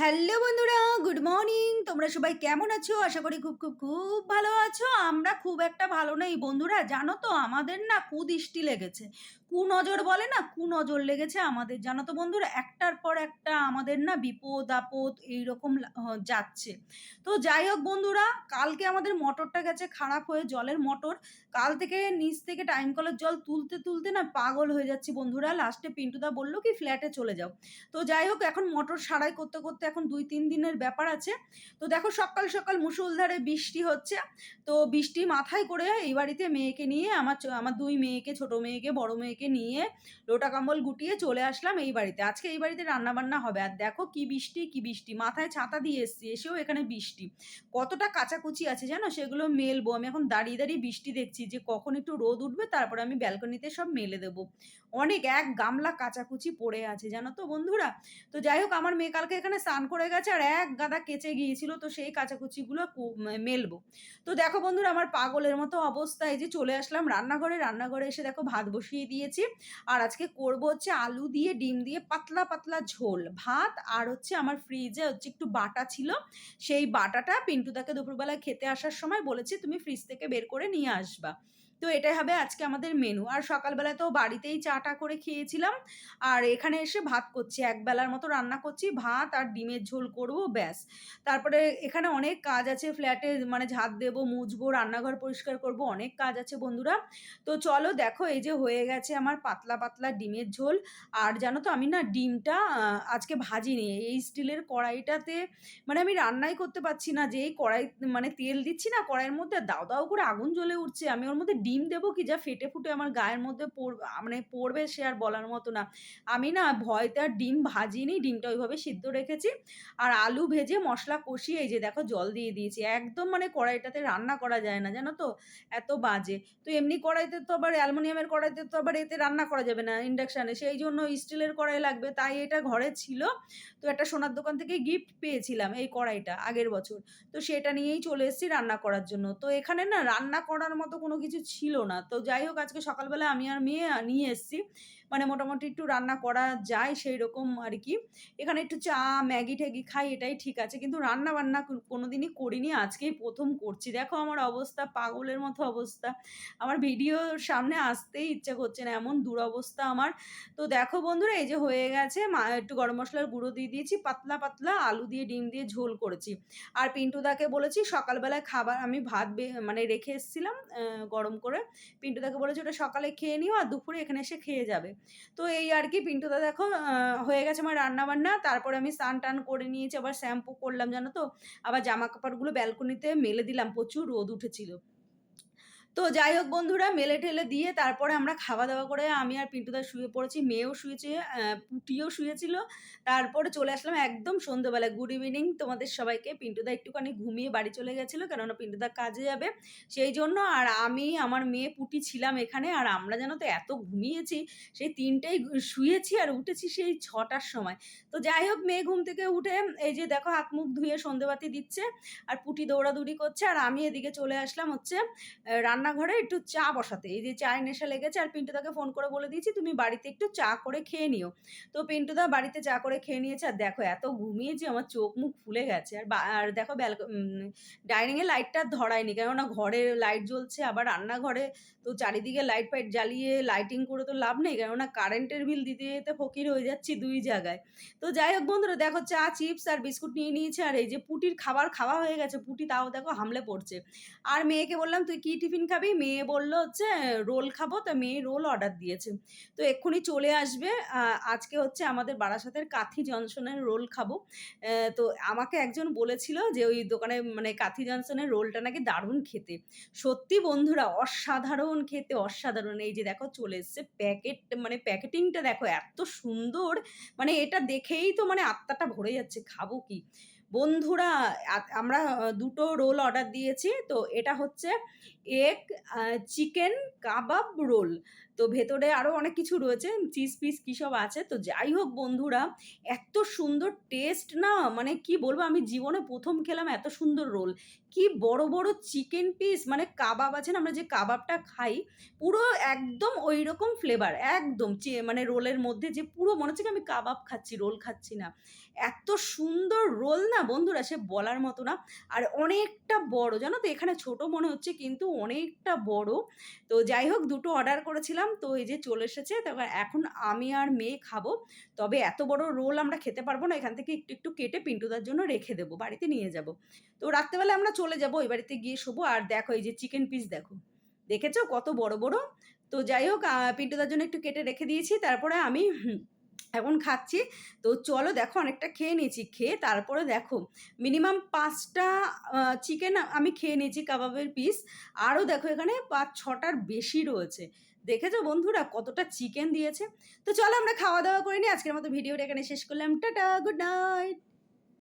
Hello বন্ধুরা, good morning. তোমরা সবাই কেমন আছো? আশা করি খুব খুব খুব ভালো আছো। আমরা খুব একটা ভালো নেই বন্ধুরা, জানো তো আমাদের না কুদৃষ্টি লেগেছে। কুনজর বলে না, কুনজর লেগেছে আমাদের, জানো তো বন্ধুরা? একটার পর একটা আমাদের না বিপদ, আপদ এইরকম যাচ্ছে। তো যাই হোক বন্ধুরা, কালকে আমাদের মোটরটা গেছে খারাপ হয়ে জলের মোটর। কাল থেকে নিচ থেকে টাইম কলের জল তুলতে তুলতে না পাগল হয়ে যাচ্ছি বন্ধুরা। লাস্টে পিন্টুদা বলল কি ফ্ল্যাটে চলে যাও। তো যাই হোক, এখন মোটর সারাই করতে করতে এখন দুই, তিন দিনের ব্যাপার আছে। তো দেখো সকাল সকাল মুসুলধারে বৃষ্টি হচ্ছে। তো বৃষ্টি মাথায় করে এই বাড়িতে মেয়েকে নিয়ে আমার আমার দুই মেয়েকে, ছোট মেয়েকে, বড় মেয়েকে নিয়ে লোটা কম্বল গুটিয়ে চলে আসলাম এই বাড়িতে। আজকে এই বাড়িতে রান্না বান্না হবে। আর দেখো কি বৃষ্টি কি বৃষ্টি। মাথায় ছাতা দিয়ে এসছি, এসেও এখানে বৃষ্টি। কতটা কাচাকুচি আছে জানো? সেগুলো মেলবো। আমি এখন দাঁড়িয়ে দাঁড়িয়ে বৃষ্টি দেখছি যে কখন একটু রোদ উঠবে, তারপরে আমি ব্যালকনিতে সব মেলে দেবো। অনেক, এক গামলা কাচাকুচি পড়ে আছে জানো তো বন্ধুরা? তো যাই হোক, আমার মেয়ে কালকে এখানে স্নান করে গেছে আর এক গাদা কেচে গিয়েছিল, তো সেই কাচাকুচিগুলো মেলবো। তো দেখো বন্ধুরা, আমার পাগলের মতো অবস্থায় যে চলে আসলাম রান্নাঘরে। রান্নাঘরে এসে দেখো ভাত বসিয়ে দিয়েছি। আর আজকে করব হচ্ছে আলু দিয়ে, ডিম দিয়ে পাতলা পাতলা ঝোল। ভাত আর হচ্ছে আমার ফ্রিজে হচ্ছে একটু বাটা ছিল। সেই বাটাটা পিন্টুদাকে দুপুরবেলায় খেতে আসার সময় বলেছি, তুমি ফ্রিজ থেকে বের করে নিয়ে আসবা। তো এটাই হবে আজকে আমাদের মেনু আর সকালবেলায় তো বাড়িতেই চাটা করে খেয়েছিলাম। আর এখানে এসে ভাত করছি। এক বেলার মতো রান্না করছি। ভাত আর ডিমের ঝোল করব, ব্যাস। তারপরে এখানে অনেক কাজ আছে। ফ্ল্যাটে মানে ঝাঁট দেবো, মুছবো, রান্নাঘর পরিষ্কার করব, অনেক কাজ আছে বন্ধুরা। তো চলো দেখো, এই যে হয়ে গেছে আমার পাতলা পাতলা ডিমের ঝোল। আর জানো তো, আমি না ডিমটা আজকে ভাজিনি। এই স্টিলের কড়াইটাতে মানে আমি রান্নাই করতে পারছি না। যে এই কড়াই মানে তেল দিচ্ছি না, কড়াইয়ের মধ্যে দাও দাও করে আগুন জ্বলে উঠছে। আমি ওর মধ্যে ডিম দেবো কি? যা ফেটে ফুটে আমার গায়ের মধ্যে পড়বে মানে পড়বে সে আর বলার মতো না। আমি না ভয়তে আর ডিম ভাজিনি, ডিমটা ওইভাবে সিদ্ধ রেখেছি। আর আলু ভেজে মশলা কষিয়ে এই যে দেখো জল দিয়ে দিয়েছি। একদম মানে কড়াইটাতে রান্না করা যায় না, জানো তো? এত বাজে। তো এমনি কড়াইতে তো আবার অ্যালুমিনিয়ামের কড়াইতে তো আবার এতে রান্না করা যাবে না ইন্ডাকশানে। সেই জন্য স্টিলের কড়াই লাগবে, তাই এটা ঘরে ছিল। তো একটা সোনার দোকান থেকে গিফট পেয়েছিলাম এই কড়াইটা আগের বছর। তো সেটা নিয়েই চলে এসেছি রান্না করার জন্য। তো এখানে না রান্না করার মতো কোনো কিছু ছিল না। তো যাই হোক আজকে সকালবেলা আমি আর মেয়ে নিয়ে এসেছি। মানে মোটামুটি একটু রান্না করা যায় সেই রকম আর কি এখানে একটু চা, ম্যাগি ট্যাগি খাই, এটাই ঠিক আছে। কিন্তু রান্না বান্না কো- কোনোদিনই করিনি, আজকেই প্রথম করছি। দেখো আমার অবস্থা, পাগলের মতো অবস্থা। আমার ভিডিওর সামনে আসতেই ইচ্ছা করছে না, এমন দুরবস্থা আমার। তো দেখো বন্ধুরা, এই যে হয়ে গেছে একটু গরম মশলার গুঁড়ো দিয়ে দিয়েছি, পাতলা পাতলা আলু দিয়ে, ডিম দিয়ে ঝোল করেছি। আর পিন্টুদাকে বলেছি, সকালবেলায় খাবার আমি ভাত মানে রেখে এসেছিলাম গরম করে। পিন্টুদাকে বলেছি, ওটা সকালে খেয়ে নিও আর দুপুরে এখানে এসে খেয়ে যাবে। তো এই আর কি পিন্টুদা দেখো আহ, হয়ে গেছে আমার রান্না বান্না তারপরে আমি স্নান টান করে নিয়েছি আবার শ্যাম্পু করলাম জানো তো? আবার জামা কাপড়গুলো ব্যালকনিতে মেলে দিলাম প্রচুর রোদ উঠেছিল। তো যাই হোক বন্ধুরা মেলে ঠেলে দিয়ে তারপরে আমরা খাওয়া দাওয়া করে আমি আর পিন্টুদা শুয়ে পড়েছি মেয়েও শুয়েছে পুটিও শুয়েছিল। তারপরে চলে আসলাম একদম সন্ধ্যেবেলা গুড ইভিনিং তোমাদের সবাইকে। পিন্টুদা একটুখানি ঘুমিয়ে বাড়ি চলে গেছিল কেননা পিন্টুদা কাজে যাবে। সেই জন্য আর আমি আমার মেয়ে পুটি ছিলাম এখানে আর আমরা যেন তো এত ঘুমিয়েছি সেই তিনটেই শুয়েছি আর উঠেছি সেই ছটার সময়। তো যাই হোক মেয়ে ঘুম থেকে উঠে এই যে দেখো হাত মুখ ধুয়ে সন্ধেবাতি দিচ্ছে আর পুটি দৌড়াদৌড়ি করছে আর আমি এদিকে চলে আসলাম হচ্ছে আহ, রান্নাঘরে একটু চা বসাতে। এই যে চায়ের নেশা লেগেছে আর পিন্টুদাকে ফোন করে বলে দিয়েছি, তুমি বাড়িতে একটু চা করে খেয়ে নিও। তো পিন্টুদা বাড়িতে চা করে খেয়ে নিয়েছে আর দেখো এত ঘুমিয়েছি আমার চোখ মুখ ফুলে গেছে। আর আর দেখো ব্যালক ডাইনিংয়ে লাইটটা ধরায়নি, কেননা ঘরে লাইট জ্বলছে, আবার রান্নাঘরে তো চারিদিকে লাইট ফাইট জ্বালিয়ে লাইটিং করে তো লাভ নেই, কেননা কারেন্টের বিল দিতে যেতে ফকির হয়ে যাচ্ছি দুই জায়গায়। তো যাই হোক বন্ধুরা, দেখো চা চিপস আর বিস্কুট নিয়ে নিয়েছে আর এই যে পুটির খাবার খাওয়া হয়ে গেছে, পুটি তাও দেখো হামলে পড়ছে। আর মেয়েকে বললাম, তুই কি টিফিন খাবি, মেয়ে বলল, হচ্ছে, রোল খাব, তো মেয়ে রোল অর্ডার দিয়েছে। তো এক্ষুনি চলে আসবে। আজকে হচ্ছে আমাদের বারাসাতের কাথি জনসনের রোল খাব। তো আমাকে একজন বলেছিল যে, ওই দোকানে মানে কাথি জনসনের রোলটা নাকি দারুণ খেতে। সত্যি বন্ধুরা, অসাধারণ খেতে, অসাধারণ। এই যে দেখো, চলে এসছে প্যাকেট মানে প্যাকেটিংটা দেখো, এত সুন্দর। মানে এটা দেখেই তো মানে আত্মাটা ভরে যাচ্ছে, খাব কি? বন্ধুরা আমরা দুটো রোল অর্ডার দিয়েছি। তো এটা হচ্ছে এগ চিকেন কাবাব রোল। তো ভেতরে আরও অনেক কিছু রয়েছে, চিজ পিস কী সব আছে। তো যাই হোক বন্ধুরা, এত সুন্দর টেস্ট না মানে কি বলব, আমি জীবনে প্রথম খেলাম এত সুন্দর রোল। কি বড় বড় চিকেন পিস মানে কাবাব আছে না, আমরা যে কাবাবটা খাই, পুরো একদম ওই রকম ফ্লেভার একদম মানে রোলের মধ্যে যে পুরো মনে হচ্ছে কি আমি কাবাব খাচ্ছি, রোল খাচ্ছি না। এত সুন্দর রোল না বন্ধুরা, সে বলার মতো না। আর অনেকটা বড়, জানো তো, এখানে ছোট মনে হচ্ছে কিন্তু অনেকটা বড়। তো যাই হোক, দুটো অর্ডার করেছিলাম। তো এই যে চলে এসেছে তারপর এখন আমি আর মেয়ে খাব। তবে এত বড় রোল আমরা খেতে পারব না, এখান থেকে একটু একটু কেটে পিন্টুদার জন্য রেখে দেবো, বাড়িতে নিয়ে যাব। তো রাত্রেবেলা আমরা চলে যাব ওই বাড়িতে গিয়ে শোবো। আর দেখো এই যে চিকেন পিস দেখো, দেখেছ কত বড় বড়? তো যাই হোক পিন্টুদার জন্য একটু কেটে রেখে দিয়েছি, তারপরে আমি এখন খাচ্ছি। তো চলো দেখো অনেকটা খেয়ে নিয়েছি। খেয়ে তারপরে দেখো মিনিমাম পাঁচটা চিকেন আমি খেয়ে নিয়েছি কাবাবের পিস আরও দেখো এখানে পাঁচ, ছটার বেশি রয়েছে। দেখেছ বন্ধুরা কতটা চিকেন দিয়েছে? তো চলো আমরা খাওয়া দাওয়া করে নিই। আজকের মতো ভিডিওটা এখানে শেষ করলাম। Tata good night